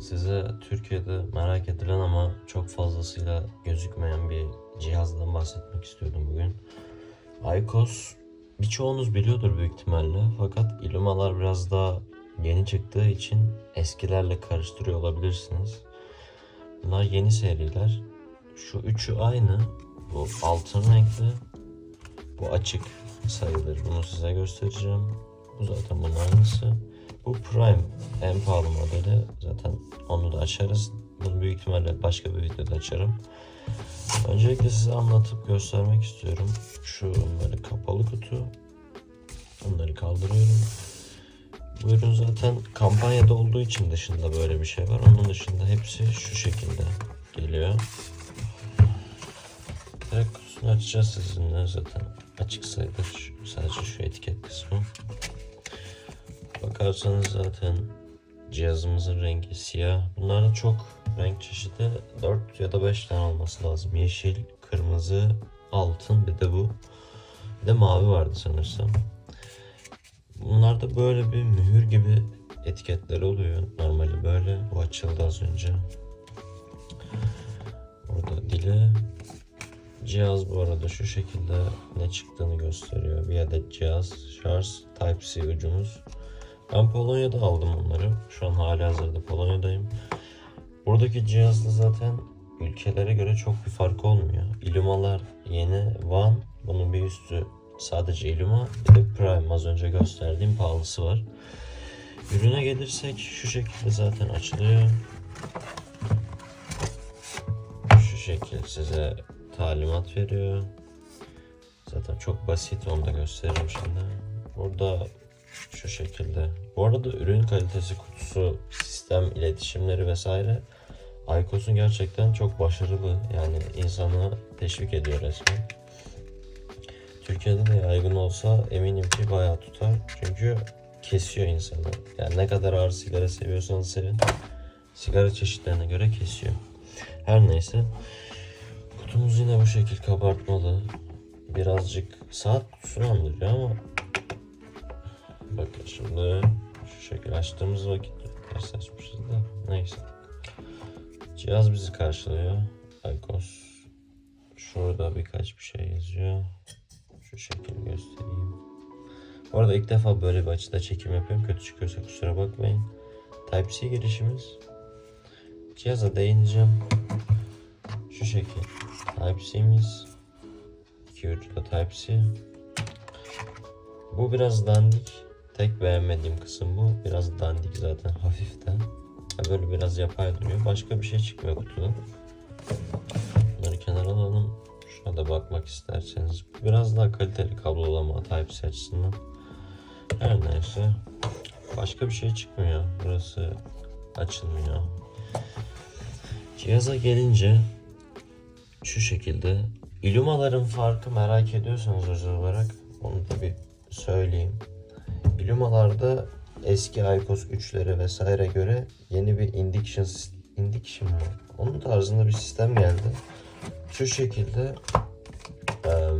size Türkiye'de merak edilen ama çok fazlasıyla gözükmeyen bir cihazdan bahsetmek istiyordum bugün. Aykos birçoğunuz biliyordur büyük ihtimalle fakat Illumalar biraz daha yeni çıktığı için eskilerle karıştırıyor olabilirsiniz. Bunlar yeni seriler. Şu üçü aynı. Bu altın renkli. Bu açık sayılır. Bunu size göstereceğim. Bu zaten bunun aynısı. Bu Prime en pahalı modeli. Zaten onu da açarız. Bunu büyük ihtimalle başka bir videoda açarım. Öncelikle size anlatıp göstermek istiyorum. Şu böyle kapalı kutu. Onları kaldırıyorum. Bu ürün zaten kampanyada olduğu için dışında böyle bir şey var. Onun dışında hepsi şu şekilde geliyor. Direkt kutusunu açacağız sizinle zaten açık sayılır. Sadece şu etiket kısmı. Bakarsanız zaten cihazımızın rengi siyah. Bunların çok renk çeşidi 4 ya da 5 tane olması lazım. Yeşil, kırmızı, altın bir de bu. Bir de mavi vardı sanırsam. Bunlarda böyle bir mühür gibi etiketleri oluyor. Normali böyle. Bu açıldı az önce. Orada dile. Cihaz bu arada şu şekilde ne çıktığını gösteriyor. Bir adet cihaz, şarj, Type-C ucumuz. Ben Polonya'da aldım onları. Şu an hali hazırda Polonya'dayım. Buradaki cihazda zaten ülkelere göre çok bir fark olmuyor. Illumalar yeni One, bunun bir üstü sadece Illuma, bir de Prime az önce gösterdiğim pahalısı var. Ürüne gelirsek şu şekilde zaten açılıyor. Şu şekil size talimat veriyor. Zaten çok basit onu da gösteririm şimdi. Burada şu şekilde. Bu arada ürün kalitesi kutusu, sistem, iletişimleri vesaire Aykos'un gerçekten çok başarılı. Yani insanı teşvik ediyor resmen. Türkiye'de de yaygın olsa eminim ki bayağı tutar. Çünkü kesiyor insanı. Yani ne kadar ağır sigara seviyorsanız sevin. Sigara çeşitlerine göre kesiyor. Her neyse. Kutumuz yine bu şekil kabartmalı. Birazcık saat kutusunu andırıyor ama Bakın şimdi şu şekil açtığımız vakit ters açmışız da neyse. Cihaz bizi karşılıyor. Aykos. Şurada birkaç bir şey yazıyor. Şu şekil göstereyim. Bu arada ilk defa böyle bir açıda çekim yapıyorum. Kötü çıkıyorsa kusura bakmayın. Type-C girişimiz. Cihaza değineceğim. Şu şekil. Type-C'miz. İki ucu da Type-C. Bu biraz dandik. Tek beğenmediğim kısım bu. Biraz dandik zaten hafiften. Ha, Böyle biraz yapay duruyor. Başka bir şey çıkmıyor kutudan. Bunları kenara alalım. Şuna da bakmak isterseniz. Biraz daha kaliteli kablolama Type-C açısından. Her neyse. Başka bir şey çıkmıyor. Burası açılmıyor. Cihaza gelince şu şekilde Illumaların farkı merak ediyorsanız özel olarak onu da bir söyleyeyim. Illumalarda eski Aykos 3'lere vesaire göre yeni bir indication indication mı? Onun tarzında bir sistem geldi. Şu şekilde eee,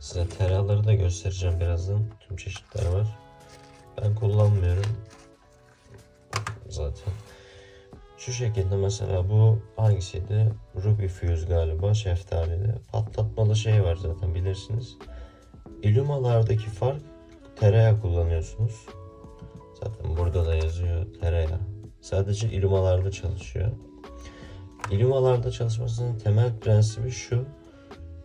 size teraları da göstereceğim birazdan. Tüm çeşitler var. Ben kullanmıyorum. Zaten. Şu şekilde mesela bu hangisiydi? Ruby Fuse galiba şeftalili. Patlatmalı şey var zaten bilirsiniz. Illumalardaki fark tereyağı kullanıyorsunuz. Zaten burada da yazıyor tereyağı. Sadece Illumalarda çalışıyor. Illumalarda çalışmasının temel prensibi şu.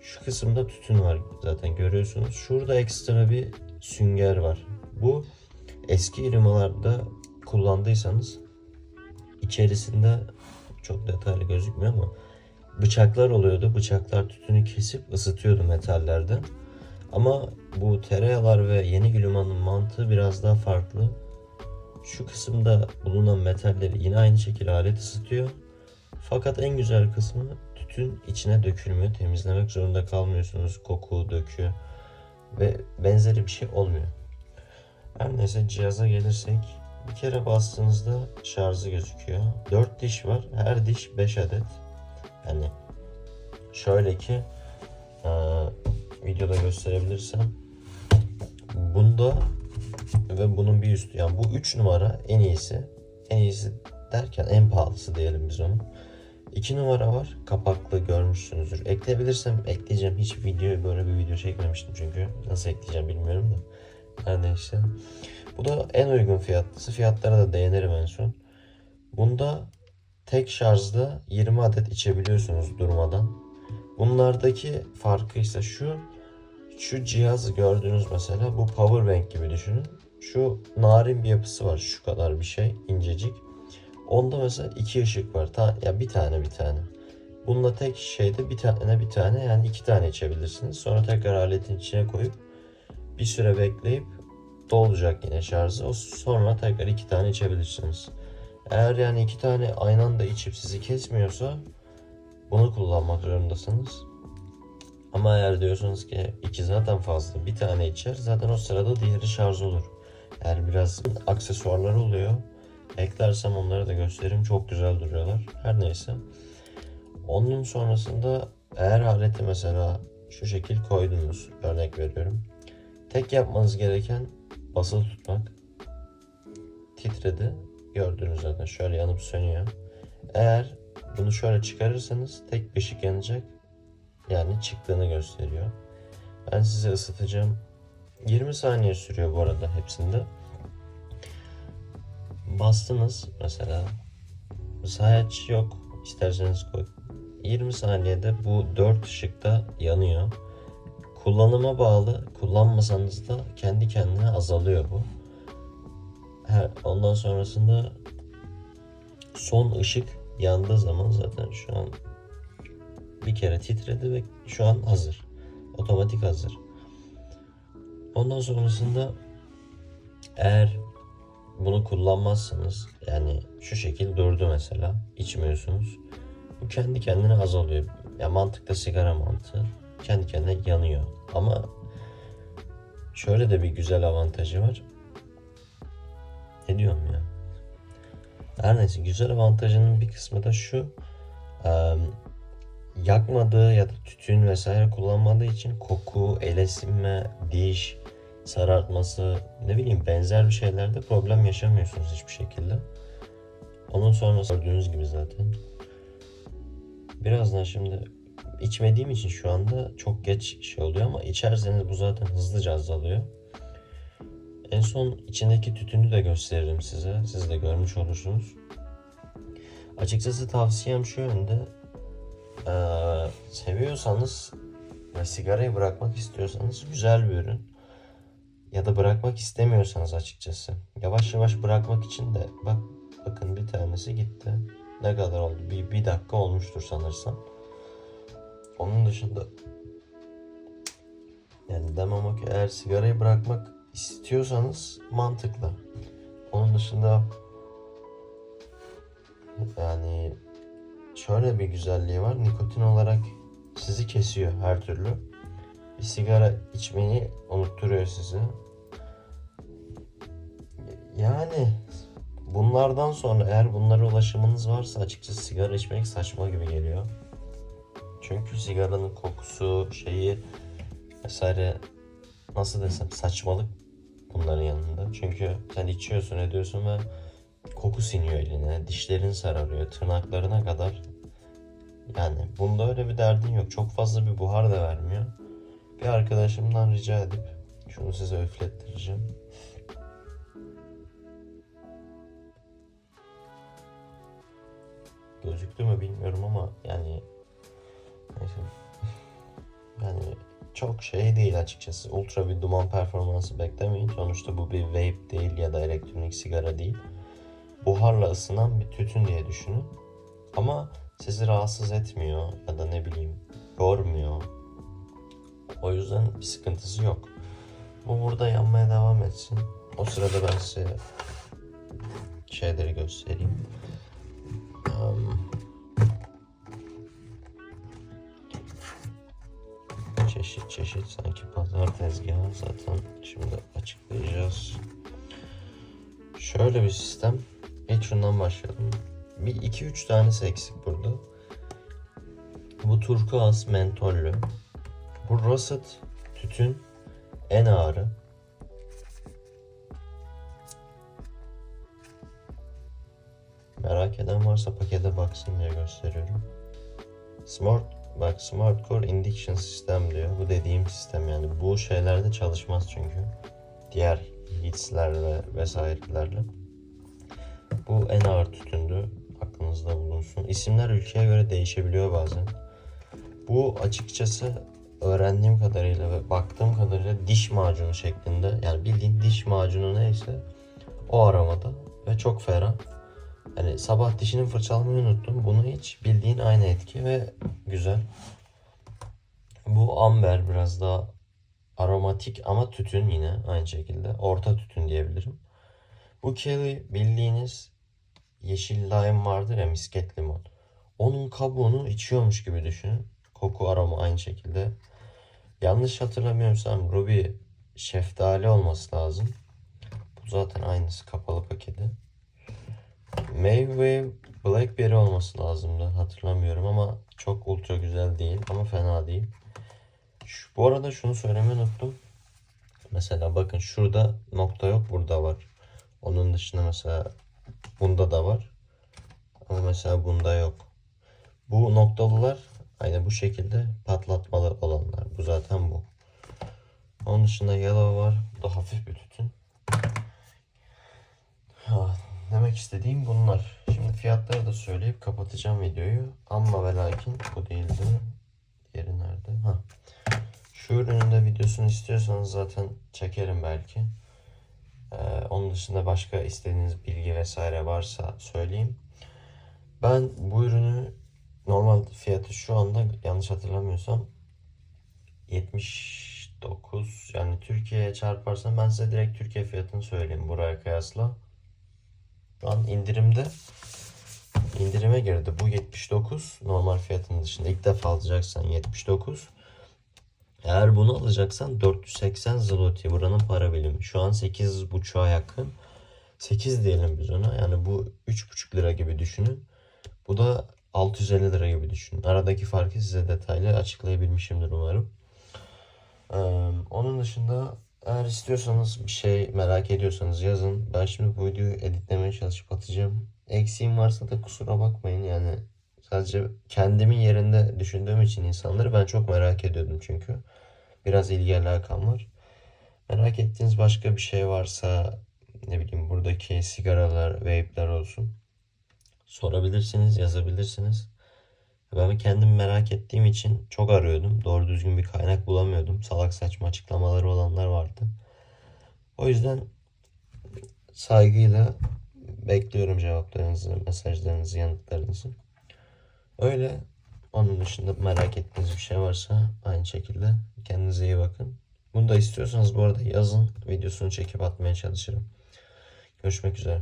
Şu kısımda tütün var zaten görüyorsunuz. Şurada ekstra bir sünger var. Bu eski Illumalarda kullandıysanız içerisinde çok detaylı gözükmüyor ama bıçaklar oluyordu. Bıçaklar tütünü kesip ısıtıyordu metallerden. Ama bu tereyağlar ve yeni gülümanın mantığı biraz daha farklı. Şu kısımda bulunan metalleri yine aynı şekilde alet ısıtıyor. Fakat en güzel kısmı tütün içine dökülmüyor. Temizlemek zorunda kalmıyorsunuz. Koku, dökü ve benzeri bir şey olmuyor. Her neyse cihaza gelirsek bir kere bastığınızda şarjı gözüküyor. 4 diş var. Her diş 5 adet. Yani şöyle ki videoda gösterebilirsem bunda ve bunun bir üstü yani bu 3 numara en iyisi. En iyisi derken en pahalısı diyelim biz onu. 2 numara var. Kapaklı görmüşsünüzdür. Ekleyebilirsem ekleyeceğim. Hiç video böyle bir video çekmemiştim çünkü. Nasıl ekleyeceğim bilmiyorum da. Her neyse. Bu da en uygun fiyatlısı. Fiyatlara da değinirim en son. Bunda tek şarjda 20 adet içebiliyorsunuz durmadan. Bunlardaki farkı ise şu. Şu cihazı gördüğünüz mesela bu power bank gibi düşünün. Şu narin bir yapısı var. Şu kadar bir şey. incecik. Onda mesela iki ışık var. Ta, ya bir tane bir tane. Bununla tek şeyde bir tane bir tane yani iki tane içebilirsiniz. Sonra tekrar aletin içine koyup bir süre bekleyip dolacak yine şarjı. O sonra tekrar iki tane içebilirsiniz. Eğer yani iki tane aynı anda içip sizi kesmiyorsa bunu kullanmak zorundasınız. Ama eğer diyorsunuz ki iki zaten fazla bir tane içer zaten o sırada diğeri şarj olur. Eğer biraz aksesuarlar oluyor. Eklersem onları da göstereyim. Çok güzel duruyorlar. Her neyse. Onun sonrasında eğer aleti mesela şu şekil koydunuz. Örnek veriyorum. Tek yapmanız gereken basılı tutmak. Titredi. Gördüğünüz zaten şöyle yanıp sönüyor. Eğer bunu şöyle çıkarırsanız tek ışık yanacak. Yani çıktığını gösteriyor. Ben size ısıtacağım. 20 saniye sürüyor bu arada hepsinde. Bastınız mesela. Sayaç yok. İsterseniz koy. 20 saniyede bu 4 ışık da yanıyor. Kullanıma bağlı. Kullanmasanız da kendi kendine azalıyor bu. Her, ondan sonrasında son ışık yandığı zaman zaten şu an bir kere titredi ve şu an hazır. Otomatik hazır. Ondan sonrasında eğer bunu kullanmazsanız yani şu şekil durdu mesela içmiyorsunuz. Bu kendi kendine azalıyor. Ya mantıkta sigara mantığı kendi kendine yanıyor. Ama şöyle de bir güzel avantajı var. Ne diyorum ya? Her neyse güzel avantajının bir kısmı da şu. Yakmadığı ya da tütün vesaire kullanmadığı için koku, ele sinme, diş, sarartması ne bileyim benzer bir şeylerde problem yaşamıyorsunuz hiçbir şekilde. Onun sonrası gördüğünüz gibi zaten. Birazdan şimdi içmediğim için şu anda çok geç şey oluyor ama içerseniz bu zaten hızlıca azalıyor. En son içindeki tütünü de gösteririm size. Siz de görmüş olursunuz. Açıkçası tavsiyem şu yönde. Ee, seviyorsanız ve sigarayı bırakmak istiyorsanız güzel bir ürün. Ya da bırakmak istemiyorsanız açıkçası. Yavaş yavaş bırakmak için de bak bakın bir tanesi gitti. Ne kadar oldu? Bir, bir dakika olmuştur sanırsam. Onun dışında yani demem o ki eğer sigarayı bırakmak istiyorsanız mantıklı. Onun dışında yani şöyle bir güzelliği var. Nikotin olarak sizi kesiyor her türlü. Bir sigara içmeyi unutturuyor sizi. Yani bunlardan sonra eğer bunlara ulaşımınız varsa açıkçası sigara içmek saçma gibi geliyor. Çünkü sigaranın kokusu, şeyi vesaire nasıl desem saçmalık bunların yanında. Çünkü sen içiyorsun ediyorsun ve koku siniyor eline, dişlerin sararıyor, tırnaklarına kadar. Yani bunda öyle bir derdin yok. Çok fazla bir buhar da vermiyor. Bir arkadaşımdan rica edip şunu size üflettireceğim. Gözüktü mü bilmiyorum ama yani neyse. Çok şey değil açıkçası. Ultra bir duman performansı beklemeyin. Sonuçta bu bir vape değil ya da elektronik sigara değil. Buharla ısınan bir tütün diye düşünün. Ama sizi rahatsız etmiyor ya da ne bileyim yormuyor. O yüzden bir sıkıntısı yok. Bu burada yanmaya devam etsin. O sırada ben size şeyleri göstereyim. Çeşit çeşit sanki pazar tezgahı zaten şimdi açıklayacağız. Şöyle bir sistem. İlk şundan başlayalım. Bir iki üç tanesi eksik burada. Bu turkuaz mentollü. Bu russet tütün en ağırı. Merak eden varsa pakete baksın diye gösteriyorum. Smart bak Smart Core Induction Sistem diyor. Bu dediğim sistem yani. Bu şeylerde çalışmaz çünkü. Diğer hitslerle vesairelerle. Bu en ağır tütündü. Aklınızda bulunsun. İsimler ülkeye göre değişebiliyor bazen. Bu açıkçası öğrendiğim kadarıyla ve baktığım kadarıyla diş macunu şeklinde yani bildiğin diş macunu neyse o aramada ve çok ferah. Yani sabah dişini fırçalamayı unuttum. Bunu hiç bildiğin aynı etki ve güzel. Bu amber biraz daha aromatik ama tütün yine aynı şekilde. Orta tütün diyebilirim. Bu Kelly bildiğiniz yeşil lime vardır ya misket limon. Onun kabuğunu içiyormuş gibi düşünün. Koku aroma aynı şekilde. Yanlış hatırlamıyorsam Ruby şeftali olması lazım. Bu zaten aynısı kapalı paketi. Meyve Blackberry olması lazımdı. Hatırlamıyorum ama çok ultra güzel değil ama fena değil. Şu, bu arada şunu söylemeyi unuttum. Mesela bakın şurada nokta yok burada var. Onun dışında mesela bunda da var. Ama mesela bunda yok. Bu noktalılar aynı bu şekilde patlatmalı olanlar. Bu zaten bu. Onun dışında yellow var. Bu da hafif bir tütün. Ha, demek istediğim bunlar. Şimdi fiyatları da söyleyip kapatacağım videoyu. Ama ve lakin bu değildi. Diğeri nerede? Ha. Şu ürünün de videosunu istiyorsanız zaten çekerim belki. Ee, onun dışında başka istediğiniz bilgi vesaire varsa söyleyeyim. Ben bu ürünü normal fiyatı şu anda yanlış hatırlamıyorsam 79 yani Türkiye'ye çarparsam ben size direkt Türkiye fiyatını söyleyeyim buraya kıyasla. Şu an indirimde indirime girdi. Bu 79 normal fiyatının dışında ilk defa alacaksan 79. Eğer bunu alacaksan 480 zloty buranın para birimi. Şu an 8.5'a yakın. 8 diyelim biz ona. Yani bu 3.5 lira gibi düşünün. Bu da 650 lira gibi düşünün. Aradaki farkı size detaylı açıklayabilmişimdir umarım. Ee, onun dışında eğer istiyorsanız bir şey merak ediyorsanız yazın. Ben şimdi bu videoyu editlemeye çalışıp atacağım. Eksiğim varsa da kusura bakmayın yani. Sadece kendimin yerinde düşündüğüm için insanları ben çok merak ediyordum çünkü. Biraz ilgi alakam var. Merak ettiğiniz başka bir şey varsa ne bileyim buradaki sigaralar, vape'ler olsun. Sorabilirsiniz, yazabilirsiniz. Ben kendim merak ettiğim için çok arıyordum. Doğru düzgün bir kaynak bulamıyordum. Salak saçma açıklamaları olanlar vardı. O yüzden saygıyla bekliyorum cevaplarınızı, mesajlarınızı, yanıtlarınızı. Öyle. Onun dışında merak ettiğiniz bir şey varsa aynı şekilde kendinize iyi bakın. Bunu da istiyorsanız bu arada yazın videosunu çekip atmaya çalışırım. Görüşmek üzere.